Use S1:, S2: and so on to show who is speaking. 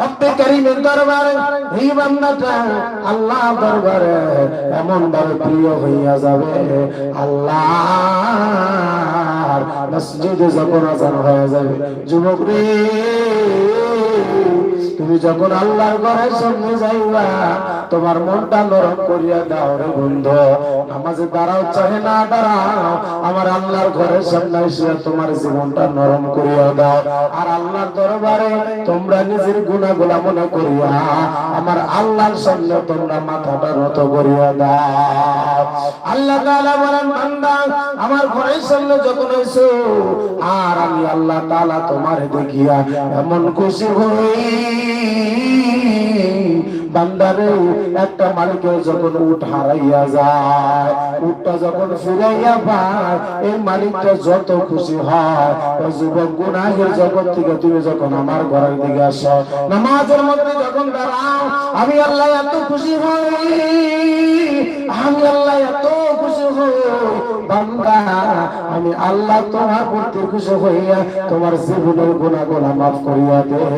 S1: রব্বে করিমের দরবারে, এই বান্দাটা আল্লাহ দরবারে এমন ভাবে প্রিয় হইয়া যাবে। আল্লাহ মসজিদে যখন আজান হয়ে যাবে, যুবক রে তুমি যখন আল্লাহর ঘরের সামনে যাইবা, তোমার মনটা নরম করিয়া দাও রে বন্ধু। নামাজে দাঁড়াও, চাহে না দাঁড়াও, আমার আল্লাহর ঘরের সামনে এসে তোমার জীবনটা নরম করিয়া দাও। আর আল্লাহর দরবারে তোমরা নিজের গুণাগুলা মনে করিয়া আমার আল্লাহর সামনে তোমরা মাথাটা নত করিয়া দাও। আল্লাহ তাআলা বলেন, বান্দা, আমার ঘরের সামনে যখন এসো, আর আমি আল্লাহ তাআলা তোমার দেখিয়া এমন খুশি হই। বান্দারে, একটা মালিকের যখন উঠ হারাইয়া যায় উঠটা যখন ফিরাইয়া পায়, এই মালিকটা যত খুশি হয় যুবক জগৎ থেকে তুমি যখন আমার ঘরের দিকে নামাজের মধ্যে যখন দাঁড়াও, আমি আল্লাহ এত খুশি হই, আমি আল্লাহ এত খুশি হই, বান্দা, আমি আল্লাহ তোমার প্রতি খুশি হইয়া তোমার জীবনের গুণাগুলা মাফ করিয়া দেই।